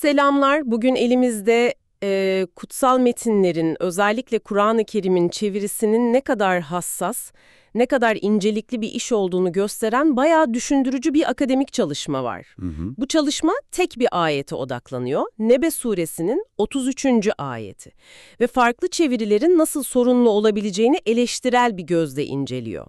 Selamlar. Bugün elimizde e, kutsal metinlerin, özellikle Kur'an-ı Kerim'in çevirisinin ne kadar hassas, ne kadar incelikli bir iş olduğunu gösteren bayağı düşündürücü bir akademik çalışma var. Hı hı. Bu çalışma tek bir ayete odaklanıyor. Nebe suresinin 33. ayeti ve farklı çevirilerin nasıl sorunlu olabileceğini eleştirel bir gözle inceliyor.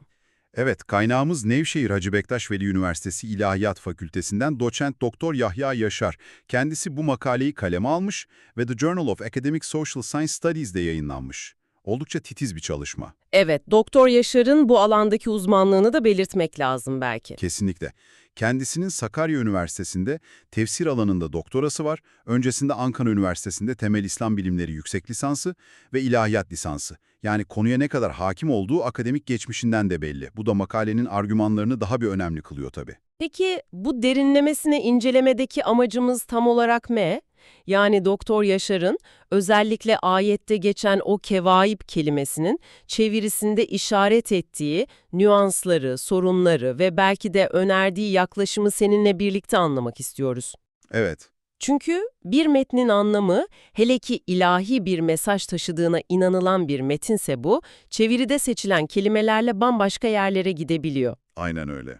Evet, kaynağımız Nevşehir Hacı Bektaş Veli Üniversitesi İlahiyat Fakültesinden doçent doktor Yahya Yaşar. Kendisi bu makaleyi kaleme almış ve The Journal of Academic Social Science Studies'de yayınlanmış. Oldukça titiz bir çalışma. Evet, Doktor Yaşar'ın bu alandaki uzmanlığını da belirtmek lazım belki. Kesinlikle. Kendisinin Sakarya Üniversitesi'nde tefsir alanında doktorası var. Öncesinde Ankara Üniversitesi'nde temel İslam bilimleri yüksek lisansı ve ilahiyat lisansı. Yani konuya ne kadar hakim olduğu akademik geçmişinden de belli. Bu da makalenin argümanlarını daha bir önemli kılıyor tabii. Peki bu derinlemesine incelemedeki amacımız tam olarak ne? Yani Doktor Yaşar'ın özellikle ayette geçen o kevaip kelimesinin çevirisinde işaret ettiği nüansları, sorunları ve belki de önerdiği yaklaşımı seninle birlikte anlamak istiyoruz. Evet. Çünkü bir metnin anlamı, hele ki ilahi bir mesaj taşıdığına inanılan bir metinse bu, çeviride seçilen kelimelerle bambaşka yerlere gidebiliyor. Aynen öyle.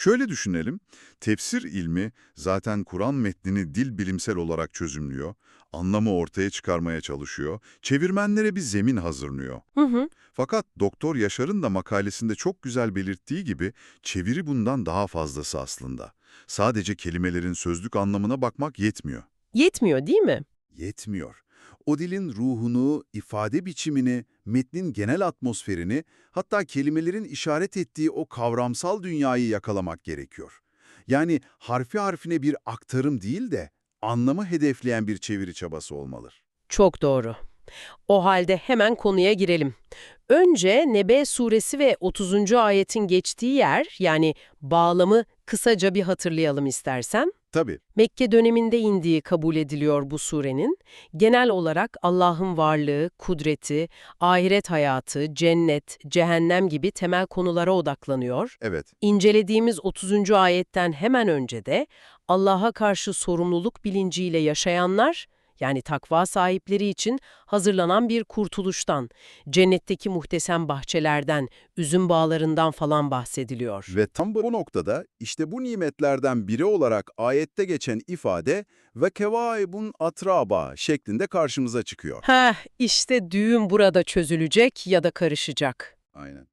Şöyle düşünelim, tefsir ilmi zaten Kur'an metnini dil bilimsel olarak çözümlüyor, anlamı ortaya çıkarmaya çalışıyor, çevirmenlere bir zemin hazırlıyor. Hı hı. Fakat Doktor Yaşar'ın da makalesinde çok güzel belirttiği gibi çeviri bundan daha fazlası aslında. Sadece kelimelerin sözlük anlamına bakmak yetmiyor. Yetmiyor değil mi? Yetmiyor. O dilin ruhunu, ifade biçimini, metnin genel atmosferini, hatta kelimelerin işaret ettiği o kavramsal dünyayı yakalamak gerekiyor. Yani harfi harfine bir aktarım değil de anlamı hedefleyen bir çeviri çabası olmalı. Çok doğru. O halde hemen konuya girelim. Önce Nebe suresi ve 30. ayetin geçtiği yer yani bağlamı kısaca bir hatırlayalım istersen. Tabii, Mekke döneminde indiği kabul ediliyor bu surenin. Genel olarak Allah'ın varlığı, kudreti, ahiret hayatı, cennet, cehennem gibi temel konulara odaklanıyor. evet. İncelediğimiz 30. ayetten hemen önce de Allah'a karşı sorumluluk bilinciyle yaşayanlar, yani takva sahipleri için hazırlanan bir kurtuluştan, cennetteki muhteşem bahçelerden, üzüm bağlarından falan bahsediliyor. Ve tam bu noktada işte bu nimetlerden biri olarak ayette geçen ifade ve kevaibun atraba şeklinde karşımıza çıkıyor. Heh, işte düğüm burada çözülecek ya da karışacak. Aynen.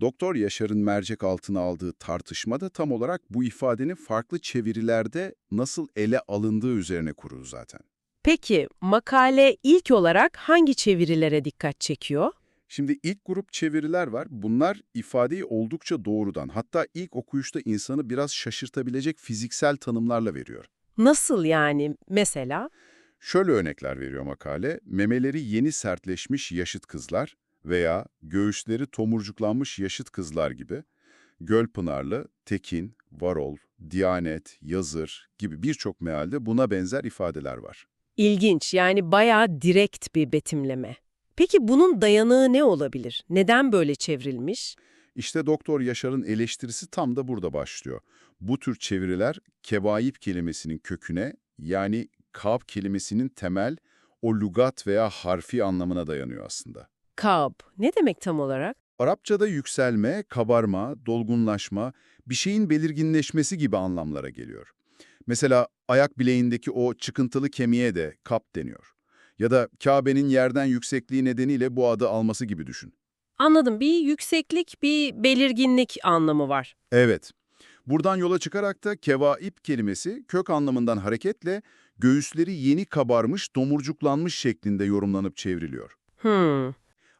Doktor Yaşar'ın mercek altına aldığı tartışma da tam olarak bu ifadenin farklı çevirilerde nasıl ele alındığı üzerine kurulu zaten. Peki, makale ilk olarak hangi çevirilere dikkat çekiyor? Şimdi ilk grup çeviriler var. Bunlar ifadeyi oldukça doğrudan, hatta ilk okuyuşta insanı biraz şaşırtabilecek fiziksel tanımlarla veriyor. Nasıl yani? Mesela? Şöyle örnekler veriyor makale. Memeleri yeni sertleşmiş yaşıt kızlar veya göğüsleri tomurcuklanmış yaşıt kızlar gibi Gölpınarlı, Tekin, Varol, Diyanet, Yazır gibi birçok mealde buna benzer ifadeler var. İlginç, yani bayağı direkt bir betimleme. Peki bunun dayanığı ne olabilir? Neden böyle çevrilmiş? İşte Doktor Yaşar'ın eleştirisi tam da burada başlıyor. Bu tür çeviriler kebaip kelimesinin köküne yani kab kelimesinin temel o lugat veya harfi anlamına dayanıyor aslında. Kab. Ne demek tam olarak? Arapçada yükselme, kabarma, dolgunlaşma, bir şeyin belirginleşmesi gibi anlamlara geliyor. Mesela ayak bileğindeki o çıkıntılı kemiğe de kap deniyor. Ya da Kabe'nin yerden yüksekliği nedeniyle bu adı alması gibi düşün. Anladım. Bir yükseklik, bir belirginlik anlamı var. Evet. Buradan yola çıkarak da kevaip kelimesi kök anlamından hareketle göğüsleri yeni kabarmış, domurcuklanmış şeklinde yorumlanıp çevriliyor. Hmm.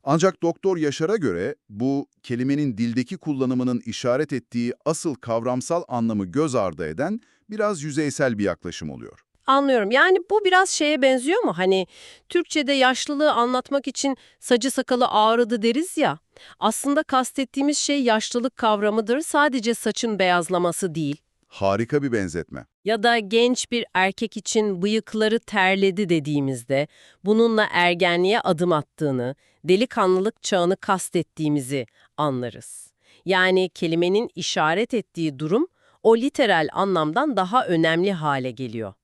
Ancak Doktor Yaşar'a göre bu kelimenin dildeki kullanımının işaret ettiği asıl kavramsal anlamı göz ardı eden biraz yüzeysel bir yaklaşım oluyor. Anlıyorum. Yani bu biraz şeye benziyor mu? Hani Türkçe'de yaşlılığı anlatmak için sacı sakalı ağrıdı deriz ya. Aslında kastettiğimiz şey yaşlılık kavramıdır. Sadece saçın beyazlaması değil. Harika bir benzetme. Ya da genç bir erkek için bıyıkları terledi dediğimizde bununla ergenliğe adım attığını, delikanlılık çağını kastettiğimizi anlarız. Yani kelimenin işaret ettiği durum o literal anlamdan daha önemli hale geliyor.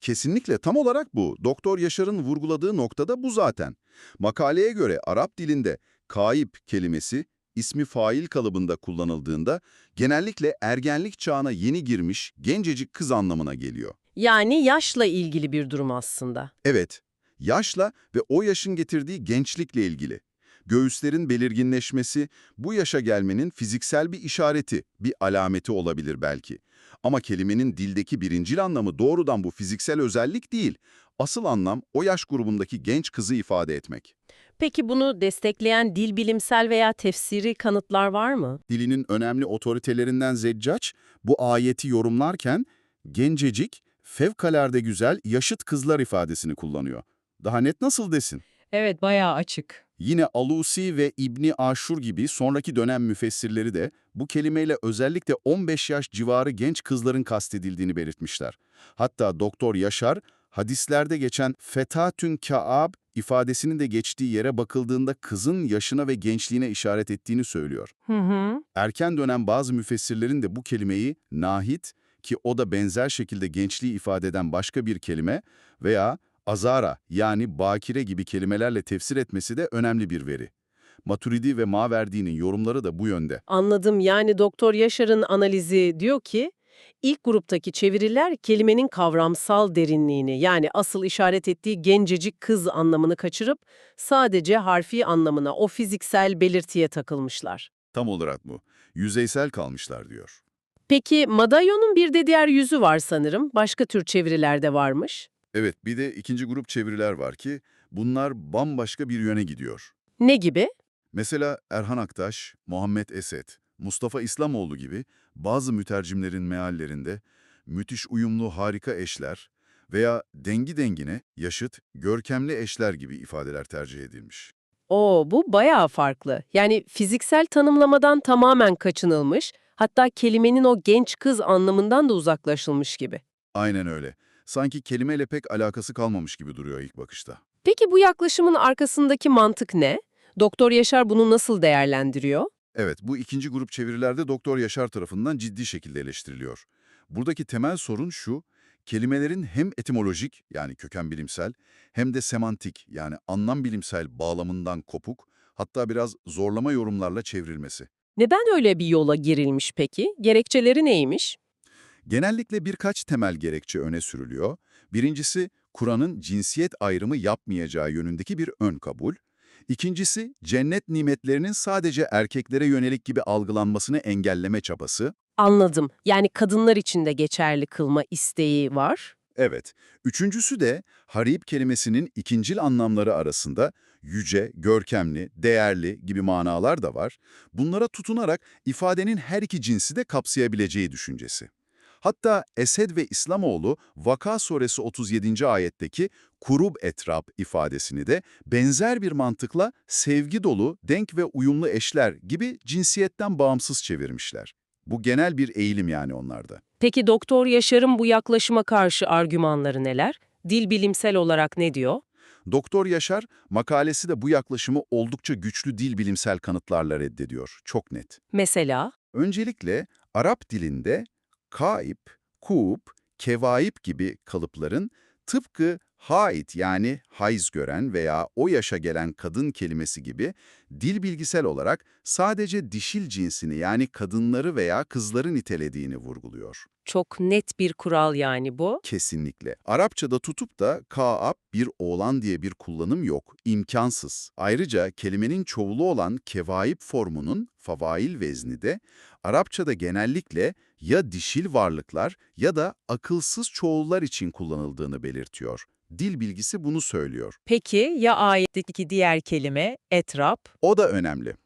Kesinlikle tam olarak bu. Doktor Yaşar'ın vurguladığı noktada bu zaten. Makaleye göre Arap dilinde kayıp kelimesi ismi fail kalıbında kullanıldığında genellikle ergenlik çağına yeni girmiş gencecik kız anlamına geliyor. Yani yaşla ilgili bir durum aslında. Evet, yaşla ve o yaşın getirdiği gençlikle ilgili. Göğüslerin belirginleşmesi bu yaşa gelmenin fiziksel bir işareti, bir alameti olabilir belki. Ama kelimenin dildeki birincil anlamı doğrudan bu fiziksel özellik değil. Asıl anlam o yaş grubundaki genç kızı ifade etmek. Peki bunu destekleyen dil bilimsel veya tefsiri kanıtlar var mı? Dilinin önemli otoritelerinden Zeccac bu ayeti yorumlarken gencecik, fevkalade güzel, yaşıt kızlar ifadesini kullanıyor. Daha net nasıl desin? Evet, bayağı açık. Yine Alusi ve İbni Aşur gibi sonraki dönem müfessirleri de bu kelimeyle özellikle 15 yaş civarı genç kızların kastedildiğini belirtmişler. Hatta Doktor Yaşar, hadislerde geçen fetatün ka'ab ifadesinin de geçtiği yere bakıldığında kızın yaşına ve gençliğine işaret ettiğini söylüyor. Hı hı. Erken dönem bazı müfessirlerin de bu kelimeyi nahit ki o da benzer şekilde gençliği ifade eden başka bir kelime veya azara yani bakire gibi kelimelerle tefsir etmesi de önemli bir veri. Maturidi ve Maverdi'nin yorumları da bu yönde. Anladım. Yani Doktor Yaşar'ın analizi diyor ki, ilk gruptaki çeviriler kelimenin kavramsal derinliğini yani asıl işaret ettiği gencecik kız anlamını kaçırıp sadece harfi anlamına, o fiziksel belirtiye takılmışlar. Tam olarak bu. Yüzeysel kalmışlar diyor. Peki madalyonun bir de diğer yüzü var sanırım. Başka tür çevirilerde varmış. Evet bir de ikinci grup çeviriler var ki bunlar bambaşka bir yöne gidiyor. Ne gibi? Mesela Erhan Aktaş, Muhammed Esed, Mustafa İslamoğlu gibi bazı mütercimlerin meallerinde müthiş uyumlu harika eşler veya dengi dengine, yaşıt, görkemli eşler gibi ifadeler tercih edilmiş. Oo, bu bayağı farklı. Yani fiziksel tanımlamadan tamamen kaçınılmış, hatta kelimenin o genç kız anlamından da uzaklaşılmış gibi. Aynen öyle. Sanki kelimeyle pek alakası kalmamış gibi duruyor ilk bakışta. Peki bu yaklaşımın arkasındaki mantık ne? Doktor Yaşar bunu nasıl değerlendiriyor? Evet, bu ikinci grup çevirilerde Doktor Yaşar tarafından ciddi şekilde eleştiriliyor. Buradaki temel sorun şu, kelimelerin hem etimolojik yani köken bilimsel hem de semantik yani anlam bilimsel bağlamından kopuk, hatta biraz zorlama yorumlarla çevrilmesi. Neden öyle bir yola girilmiş peki? Gerekçeleri neymiş? Genellikle birkaç temel gerekçe öne sürülüyor. Birincisi, Kur'an'ın cinsiyet ayrımı yapmayacağı yönündeki bir ön kabul. İkincisi, cennet nimetlerinin sadece erkeklere yönelik gibi algılanmasını engelleme çabası. Anladım. Yani kadınlar için de geçerli kılma isteği var. Evet. Üçüncüsü de harip kelimesinin ikincil anlamları arasında yüce, görkemli, değerli gibi manalar da var. Bunlara tutunarak ifadenin her iki cinsi de kapsayabileceği düşüncesi. Hatta Esed ve İslamoğlu Vaka suresi 37. ayetteki kurub etrap ifadesini de benzer bir mantıkla sevgi dolu, denk ve uyumlu eşler gibi cinsiyetten bağımsız çevirmişler. Bu genel bir eğilim yani onlarda. Peki Doktor Yaşar'ın bu yaklaşıma karşı argümanları neler? Dil bilimsel olarak ne diyor? Doktor Yaşar, makalesi de bu yaklaşımı oldukça güçlü dil bilimsel kanıtlarla reddediyor. Çok net. Mesela? Öncelikle Arap dilinde kaip, kup, kevaip gibi kalıpların tıpkı hait yani hayız gören veya o yaşa gelen kadın kelimesi gibi dil bilgisel olarak sadece dişil cinsini yani kadınları veya kızları nitelediğini vurguluyor. Çok net bir kural yani bu. Kesinlikle. Arapçada tutup da kaab bir oğlan diye bir kullanım yok, imkansız. Ayrıca kelimenin çoğulu olan kevaip formunun favail vezni de Arapçada genellikle ya dişil varlıklar ya da akılsız çoğullar için kullanıldığını belirtiyor. Dil bilgisi bunu söylüyor. Peki ya ayetteki diğer kelime etrap? O da önemli.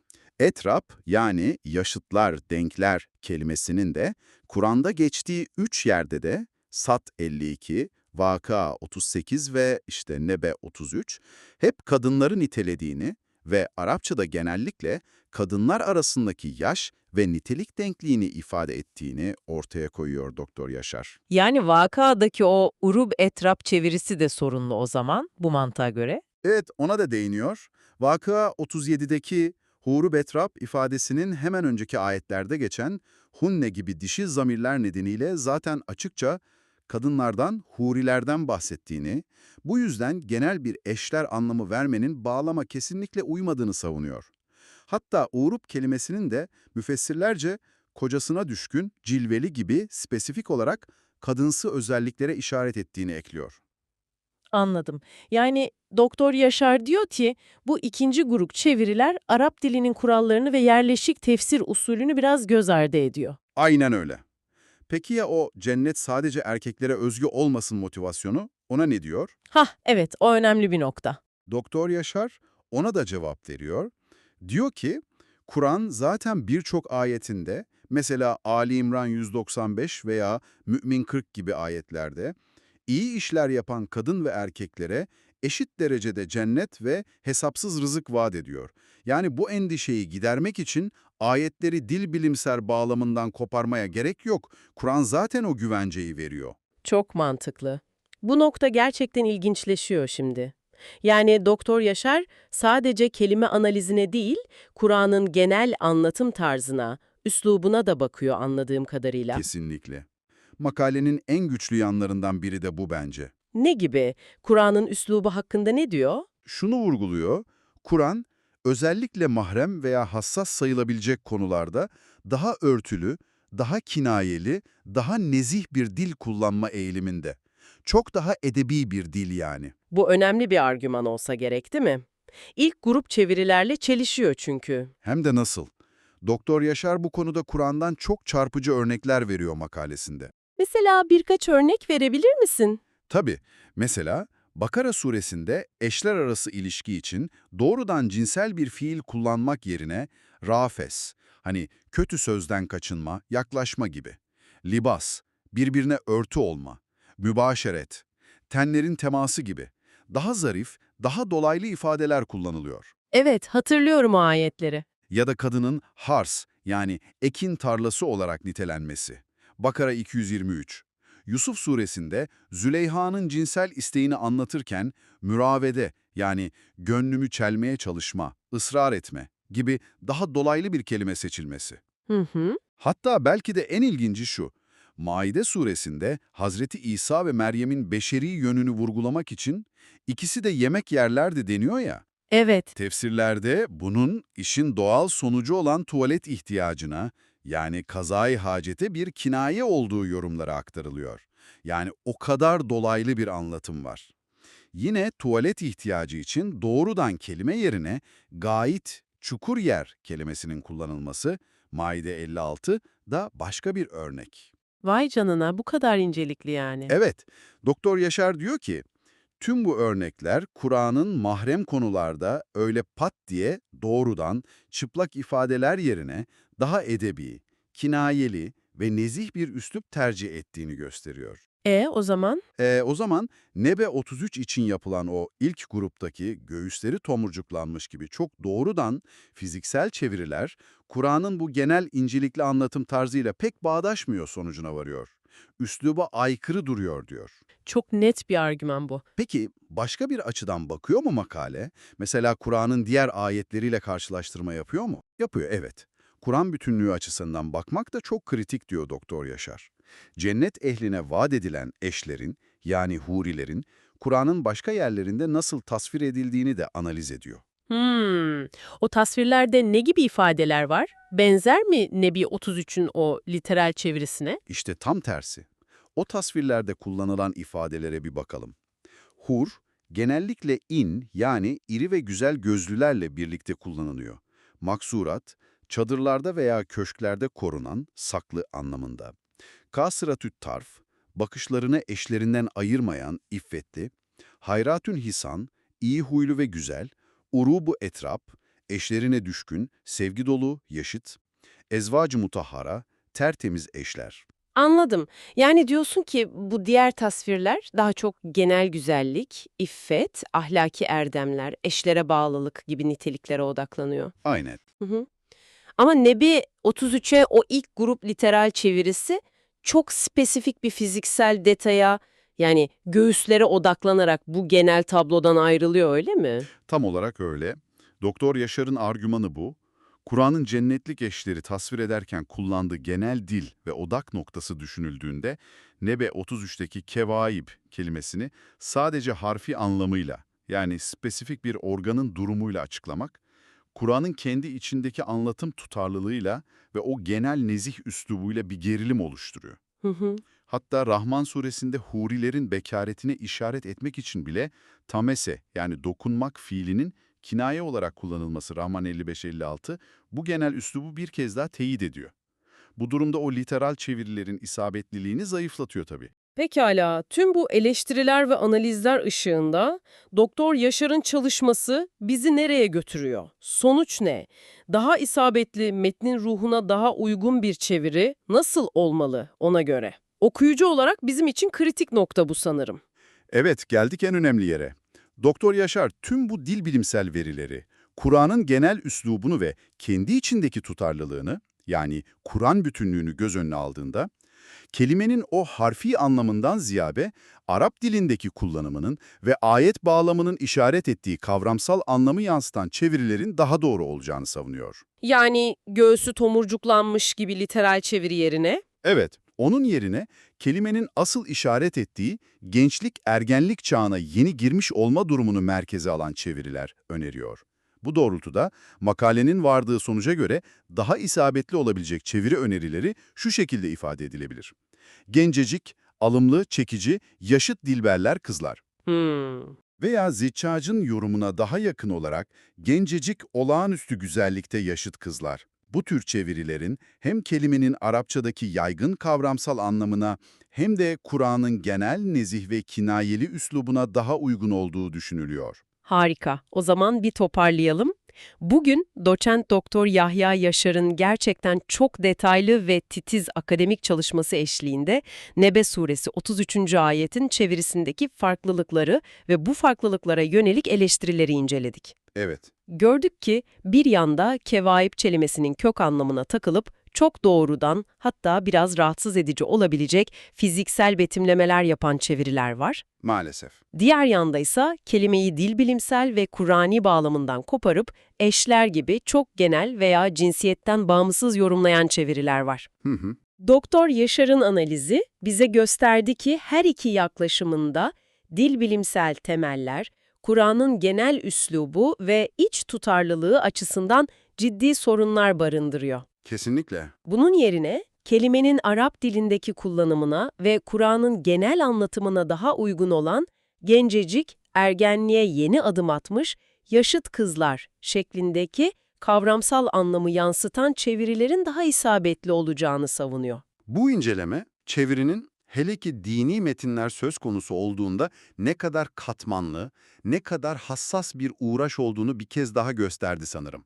Etrap yani yaşıtlar, denkler kelimesinin de Kur'an'da geçtiği üç yerde de Sat 52, Vaka 38 ve işte Nebe 33 hep kadınları nitelediğini ve Arapçada genellikle kadınlar arasındaki yaş ve nitelik denkliğini ifade ettiğini ortaya koyuyor Doktor Yaşar. Yani vakadaki o urub etrap çevirisi de sorunlu o zaman bu mantığa göre. Evet, ona da değiniyor. Vakıa 37'deki huru betrap ifadesinin hemen önceki ayetlerde geçen hunne gibi dişi zamirler nedeniyle zaten açıkça kadınlardan, hurilerden bahsettiğini, bu yüzden genel bir eşler anlamı vermenin bağlama kesinlikle uymadığını savunuyor. Hatta uğrup kelimesinin de müfessirlerce kocasına düşkün, cilveli gibi spesifik olarak kadınsı özelliklere işaret ettiğini ekliyor. Anladım. Yani Doktor Yaşar diyor ki bu ikinci grup çeviriler Arap dilinin kurallarını ve yerleşik tefsir usulünü biraz göz ardı ediyor. Aynen öyle. Peki ya o cennet sadece erkeklere özgü olmasın motivasyonu? Ona ne diyor? Hah evet o önemli bir nokta. Doktor Yaşar ona da cevap veriyor. Diyor ki, Kur'an zaten birçok ayetinde, mesela Ali İmran 195 veya Mü'min 40 gibi ayetlerde, iyi işler yapan kadın ve erkeklere eşit derecede cennet ve hesapsız rızık vaat ediyor. Yani bu endişeyi gidermek için ayetleri dil bilimsel bağlamından koparmaya gerek yok. Kur'an zaten o güvenceyi veriyor. Çok mantıklı. Bu nokta gerçekten ilginçleşiyor şimdi. Yani Doktor Yaşar sadece kelime analizine değil, Kur'an'ın genel anlatım tarzına, üslubuna da bakıyor anladığım kadarıyla. Kesinlikle. Makalenin en güçlü yanlarından biri de bu bence. Ne gibi? Kur'an'ın üslubu hakkında ne diyor? şunu vurguluyor, Kur'an özellikle mahrem veya hassas sayılabilecek konularda daha örtülü, daha kinayeli, daha nezih bir dil kullanma eğiliminde. Çok daha edebi bir dil yani. Bu önemli bir argüman olsa gerek değil mi? İlk grup çevirilerle çelişiyor çünkü. Hem de nasıl? Doktor Yaşar bu konuda Kur'an'dan çok çarpıcı örnekler veriyor makalesinde. Mesela birkaç örnek verebilir misin? Tabii, mesela Bakara suresinde eşler arası ilişki için doğrudan cinsel bir fiil kullanmak yerine rafes, hani kötü sözden kaçınma, yaklaşma gibi. Libas, birbirine örtü olma, mübaşeret, tenlerin teması gibi. Daha zarif, daha dolaylı ifadeler kullanılıyor. Evet, hatırlıyorum o ayetleri. Ya da kadının hars yani ekin tarlası olarak nitelenmesi. Bakara 223. Yusuf suresinde Züleyha'nın cinsel isteğini anlatırken müravede yani gönlümü çelmeye çalışma, ısrar etme gibi daha dolaylı bir kelime seçilmesi. Hı hı. Hatta belki de en ilginci şu, Maide suresinde Hazreti İsa ve Meryem'in beşeri yönünü vurgulamak için ikisi de yemek yerlerdi deniyor ya. Evet. Tefsirlerde bunun işin doğal sonucu olan tuvalet ihtiyacına, yani kazayı hacete bir kinaye olduğu yorumlara aktarılıyor. Yani o kadar dolaylı bir anlatım var. Yine tuvalet ihtiyacı için doğrudan kelime yerine gayet, çukur yer kelimesinin kullanılması, Maide 56 da başka bir örnek. Vay canına bu kadar incelikli yani. Evet, Doktor Yaşar diyor ki, tüm bu örnekler Kur'an'ın mahrem konularda öyle pat diye doğrudan çıplak ifadeler yerine daha edebi, kinayeli ve nezih bir üslup tercih ettiğini gösteriyor. E o zaman? Ee, o zaman Nebe 33 için yapılan o ilk gruptaki göğüsleri tomurcuklanmış gibi çok doğrudan fiziksel çeviriler Kur'an'ın bu genel incelikli anlatım tarzıyla pek bağdaşmıyor sonucuna varıyor. Üsluba aykırı duruyor diyor. Çok net bir argüman bu. Peki başka bir açıdan bakıyor mu makale? Mesela Kur'an'ın diğer ayetleriyle karşılaştırma yapıyor mu? Yapıyor, evet. Kur'an bütünlüğü açısından bakmak da çok kritik diyor Doktor Yaşar. Cennet ehline vaat edilen eşlerin, yani hurilerin, Kur'an'ın başka yerlerinde nasıl tasvir edildiğini de analiz ediyor. Hmm. O tasvirlerde ne gibi ifadeler var? Benzer mi Nebi 33'ün o literal çevirisine? İşte tam tersi. O tasvirlerde kullanılan ifadelere bir bakalım. Hur, genellikle in yani iri ve güzel gözlülerle birlikte kullanılıyor. Maksurat, çadırlarda veya köşklerde korunan, saklı anlamında. Kasratü't tarf, bakışlarını eşlerinden ayırmayan, iffetli. Hayratün hisan, iyi huylu ve güzel. Urubu etrap, eşlerine düşkün, sevgi dolu, yaşıt. Ezvacı mutahhara, tertemiz eşler. Anladım. Yani diyorsun ki bu diğer tasvirler daha çok genel güzellik, iffet, ahlaki erdemler, eşlere bağlılık gibi niteliklere odaklanıyor. Aynen. Hı hı. Ama Nebi 33'e o ilk grup literal çevirisi çok spesifik bir fiziksel detaya yani göğüslere odaklanarak bu genel tablodan ayrılıyor öyle mi? Tam olarak öyle. Doktor Yaşar'ın argümanı bu. Kur'an'ın cennetlik eşleri tasvir ederken kullandığı genel dil ve odak noktası düşünüldüğünde Nebe 33'teki kevaib kelimesini sadece harfi anlamıyla yani spesifik bir organın durumuyla açıklamak, Kur'an'ın kendi içindeki anlatım tutarlılığıyla ve o genel nezih üslubuyla bir gerilim oluşturuyor. Hı hı. Hatta Rahman suresinde hurilerin bekaretine işaret etmek için bile tamese yani dokunmak fiilinin kinaye olarak kullanılması Rahman 55-56 bu genel üslubu bir kez daha teyit ediyor. Bu durumda o literal çevirilerin isabetliliğini zayıflatıyor tabii. Pekala, tüm bu eleştiriler ve analizler ışığında Doktor Yaşar'ın çalışması bizi nereye götürüyor? Sonuç ne? Daha isabetli, metnin ruhuna daha uygun bir çeviri nasıl olmalı ona göre? Okuyucu olarak bizim için kritik nokta bu sanırım. Evet, geldik en önemli yere. Doktor Yaşar tüm bu dil bilimsel verileri, Kur'an'ın genel üslubunu ve kendi içindeki tutarlılığını, yani Kur'an bütünlüğünü göz önüne aldığında, kelimenin o harfi anlamından ziyade Arap dilindeki kullanımının ve ayet bağlamının işaret ettiği kavramsal anlamı yansıtan çevirilerin daha doğru olacağını savunuyor. Yani göğsü tomurcuklanmış gibi literal çeviri yerine Evet, onun yerine kelimenin asıl işaret ettiği gençlik ergenlik çağına yeni girmiş olma durumunu merkeze alan çeviriler öneriyor. Bu doğrultuda makalenin vardığı sonuca göre daha isabetli olabilecek çeviri önerileri şu şekilde ifade edilebilir. Gencecik, alımlı, çekici, yaşıt dilberler kızlar. hmm, Veya Ziccac'ın yorumuna daha yakın olarak gencecik olağanüstü güzellikte yaşıt kızlar. Bu tür çevirilerin hem kelimenin Arapçadaki yaygın kavramsal anlamına hem de Kur'an'ın genel nezih ve kinayeli üslubuna daha uygun olduğu düşünülüyor. Harika. O zaman bir toparlayalım. Bugün doçent doktor Yahya Yaşar'ın gerçekten çok detaylı ve titiz akademik çalışması eşliğinde Nebe suresi 33. ayetin çevirisindeki farklılıkları ve bu farklılıklara yönelik eleştirileri inceledik. Evet, Gördük ki bir yanda kevaip kelimesinin kök anlamına takılıp çok doğrudan hatta biraz rahatsız edici olabilecek fiziksel betimlemeler yapan çeviriler var. maalesef. Diğer yanda ise kelimeyi dil bilimsel ve Kur'ani bağlamından koparıp eşler gibi çok genel veya cinsiyetten bağımsız yorumlayan çeviriler var. Hı hı. Doktor Yaşar'ın analizi bize gösterdi ki her iki yaklaşımında dil bilimsel temeller, Kur'an'ın genel üslubu ve iç tutarlılığı açısından ciddi sorunlar barındırıyor. Kesinlikle. Bunun yerine kelimenin Arap dilindeki kullanımına ve Kur'an'ın genel anlatımına daha uygun olan gencecik, ergenliğe yeni adım atmış, yaşıt kızlar şeklindeki kavramsal anlamı yansıtan çevirilerin daha isabetli olacağını savunuyor. Bu inceleme, çevirinin hele ki dini metinler söz konusu olduğunda ne kadar katmanlı, ne kadar hassas bir uğraş olduğunu bir kez daha gösterdi sanırım.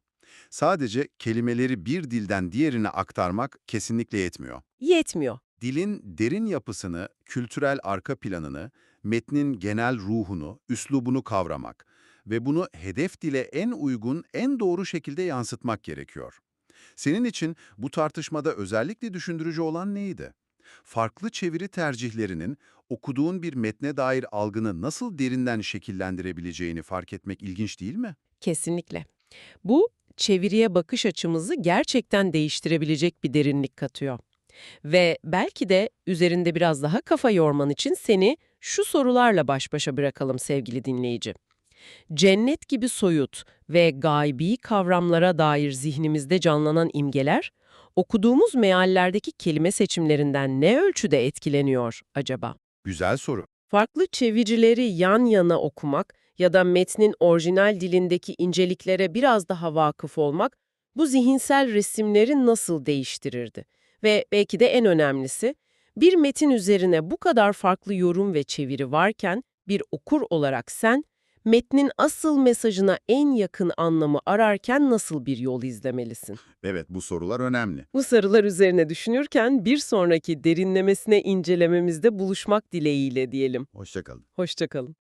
Sadece kelimeleri bir dilden diğerine aktarmak kesinlikle yetmiyor. Yetmiyor. Dilin derin yapısını, kültürel arka planını, metnin genel ruhunu, üslubunu kavramak ve bunu hedef dile en uygun, en doğru şekilde yansıtmak gerekiyor. Senin için bu tartışmada özellikle düşündürücü olan neydi? Farklı çeviri tercihlerinin okuduğun bir metne dair algını nasıl derinden şekillendirebileceğini fark etmek ilginç değil mi? Kesinlikle. Bu, çeviriye bakış açımızı gerçekten değiştirebilecek bir derinlik katıyor. Ve belki de üzerinde biraz daha kafa yorman için seni şu sorularla baş başa bırakalım sevgili dinleyici. Cennet gibi soyut ve gaybi kavramlara dair zihnimizde canlanan imgeler, okuduğumuz meallerdeki kelime seçimlerinden ne ölçüde etkileniyor acaba? Güzel soru. Farklı çevirileri yan yana okumak ya da metnin orijinal dilindeki inceliklere biraz daha vakıf olmak bu zihinsel resimleri nasıl değiştirirdi? Ve belki de en önemlisi, bir metin üzerine bu kadar farklı yorum ve çeviri varken bir okur olarak sen, metnin asıl mesajına en yakın anlamı ararken nasıl bir yol izlemelisin? Evet, bu sorular önemli. Bu sarılar üzerine düşünürken bir sonraki derinlemesine incelememizde buluşmak dileğiyle diyelim. Hoşçakalın. Hoşçakalın.